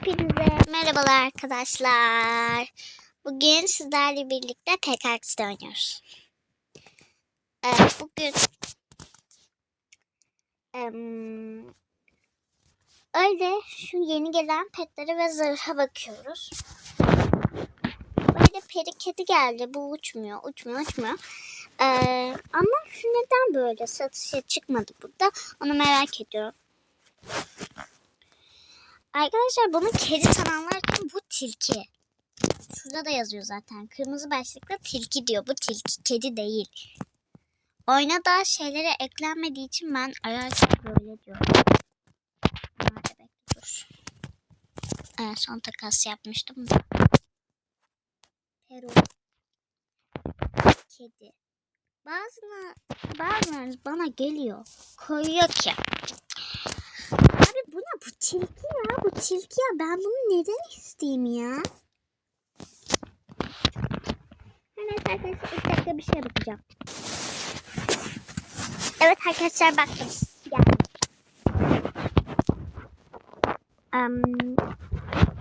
Hepinize merhabalar arkadaşlar. Bugün sizlerle birlikte PKX'de oynuyoruz. Ee, bugün em, öyle şu yeni gelen petlere ve zırha bakıyoruz. Böyle peri kedi geldi. Bu uçmuyor, uçmuyor, uçmuyor. Ee, ama şu neden böyle satışa çıkmadı burada? Onu merak ediyorum. Arkadaşlar bunu kedi sananlar bu tilki. Şurada da yazıyor zaten. Kırmızı başlıklı tilki diyor. Bu tilki kedi değil. Oyuna da şeylere eklenmediği için ben ararken böyle diyorum. Son takas yapmıştım da. Peru. Kedi. Bazıları, bana geliyor. Koyuyor ki. Bu ne? Bu tilki ya. Bu tilki ya. Ben bunu neden isteyeyim ya? Hemen arkadaşlar ilk dakika bir şeye bakacağım. Evet arkadaşlar baktım. Geldim. Em,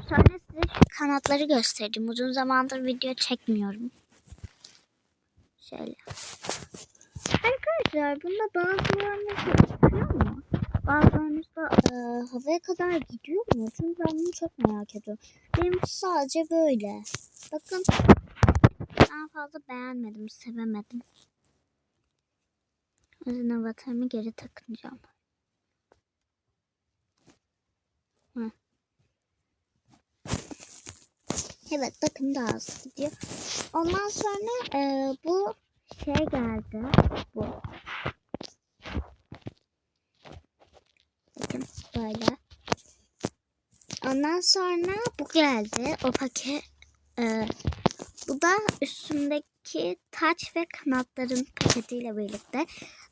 sonra size şu kanatları göstereceğim. Uzun zamandır video çekmiyorum. Şöyle. Arkadaşlar bunda bazılarınız çıkıyor mu? Bazılarınız da e, havaya kadar gidiyor mu? Çünkü ben bunu çok merak ediyorum. Benim sadece böyle. Bakın ben fazla beğenmedim, sevemedim. O yüzden avatarımı geri takınacağım. Hı. Evet bakın daha az gidiyor. Ondan sonra e, bu şey geldi. Bu. Bakın böyle. Ondan sonra bu geldi. O paket. e, bu da üstündeki taç ve kanatların paketiyle birlikte.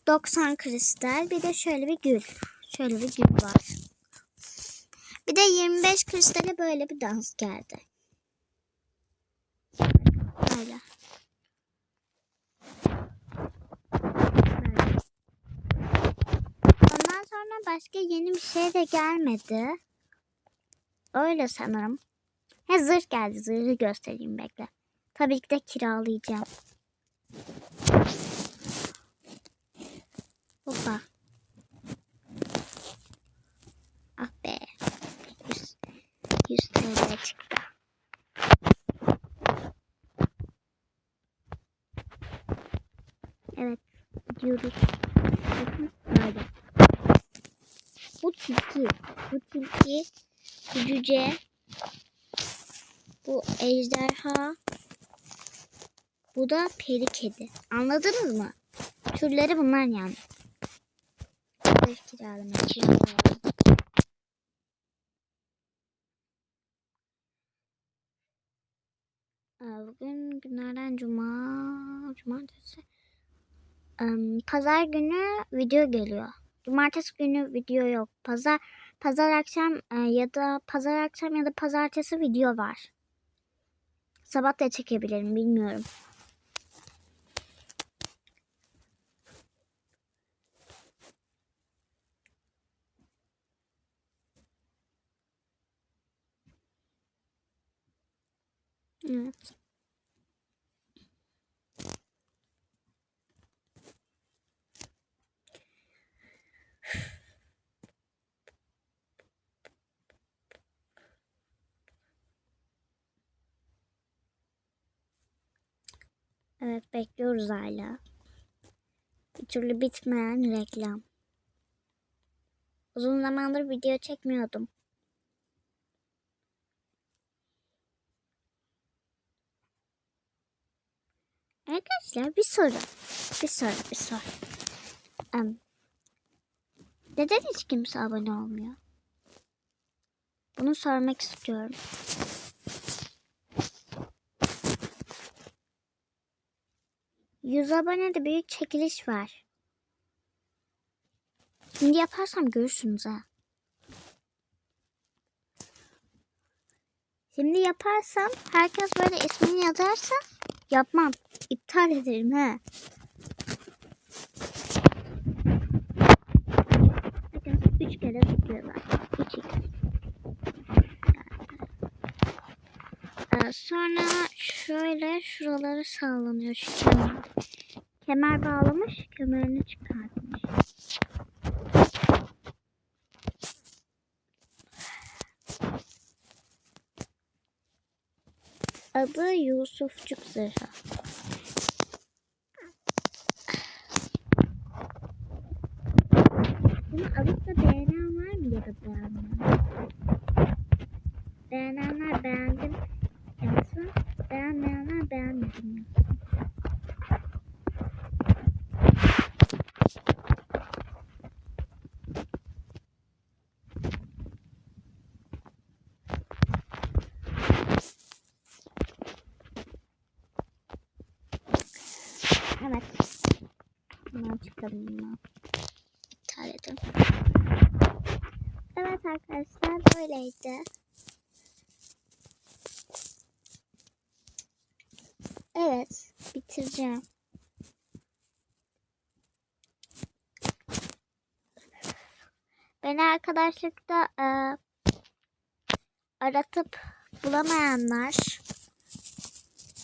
90 kristal. Bir de şöyle bir gül. Şöyle bir gül var. Bir de 25 kristale böyle bir dans geldi. Böyle. Ondan sonra başka yeni bir şey de gelmedi. Öyle sanırım. He zırh geldi. Zırhı göstereyim bekle. Tabii ki de kiralayacağım. Hoppa. Ah be. 100, 100 TL çıktı. Evet. Gidiyoruz. Bakın böyle. Bu tilki. Bu tilki. Cüce. Bu ejderha. Bu da peri kedi. Anladınız mı? Türleri bunlar yani. Bugün günlerden cuma, cumartesi. Pazar günü video geliyor. Cumartesi günü video yok. Pazar pazar akşam e, ya da pazar akşam ya da pazartesi video var. Sabah da çekebilirim bilmiyorum. Evet. Evet bekliyoruz hala. Bir türlü bitmeyen reklam. Uzun zamandır video çekmiyordum. Arkadaşlar bir soru. Bir soru, bir soru. Em, neden hiç kimse abone olmuyor? Bunu sormak istiyorum. Yüz abonede büyük çekiliş var. Şimdi yaparsam görürsünüz ha. Şimdi yaparsam herkes böyle ismini yazarsa yapmam. İptal ederim he. Şöyle şuraları sallanıyor şu kemer. Kemer bağlamış, kemerini çıkartmış. Adı Yusufçuk Zırhı. Bunu alıp da beğenen var mı ya da beğenmeyen? Beğenenler beğendim yazsın. Beğenmeyenler beğenmedim yazsın. Evet. Bundan çıkalım bundan. İptal edin. Evet arkadaşlar böyleydi. Evet bitireceğim. Beni arkadaşlıkta e, aratıp bulamayanlar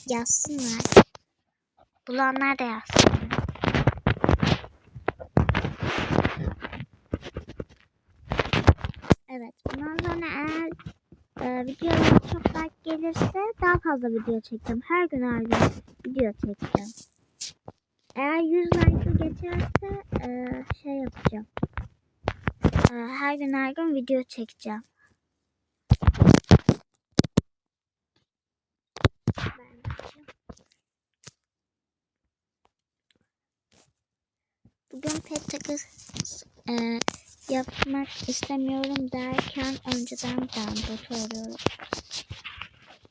yazsınlar. Bulanlar da yazsınlar. Evet. Bundan sonra eğer e, videolar çok like gelirse daha fazla video çekeceğim. Her gün her gün video çekeceğim. Eğer 100 like'ı geçerse e, şey yapacağım. E, her gün her gün video çekeceğim. Ben yapacağım. Pet takısı e, yapmak istemiyorum derken önceden ben botu arıyorum.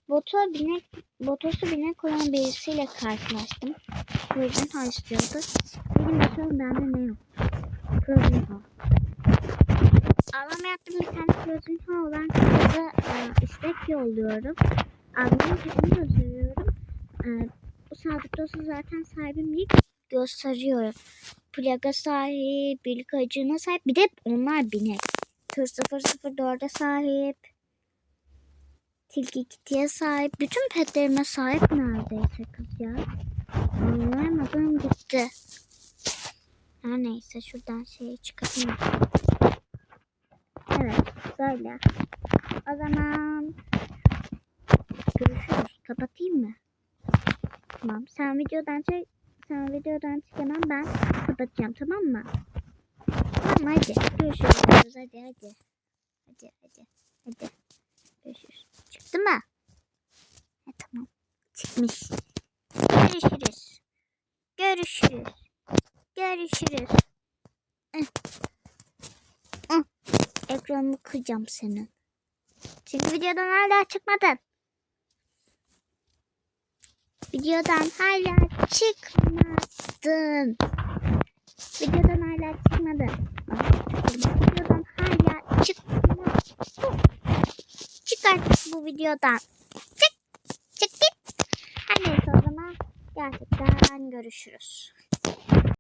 Botu binek, botosu binek olan birisiyle karşılaştım. Ha istiyordu. Benim bakalım bende ne yok. Frozen Ha. Ağlamayattım bir tane Frozen Ha olan kıza e, istek yolluyorum. Ablamın petini gösteriyorum. E, bu sadıktosu zaten sahibim değil gösteriyor. Plaga sahip, bilgi acına sahip. Bir de onlar binek. Tır 004'e sahip. Tilki kitiye sahip. Bütün petlerime sahip neredeyse kız ya. Anlayamadım gitti. Her neyse şuradan şeyi çıkarayım. Evet böyle. O zaman görüşürüz. Kapatayım mı? Tamam. Sen videodan çek. Sen videodan çıkamam ben kapatacağım tamam mı? Tamam hadi görüşürüz hadi hadi. Hadi hadi hadi. Görüşürüz. Çıktı mı? Ha, tamam. Çıkmış. Görüşürüz. Görüşürüz. Görüşürüz. Ih. Ih. Ekranımı kıracağım senin. Çünkü videodan hala çıkmadın. Videodan hala çıkmadın. Videodan hala çıkmadın. Videodan hala çıkmadın. Çık artık bu videodan. Çık. Çık git. Her neyse o zaman gerçekten görüşürüz.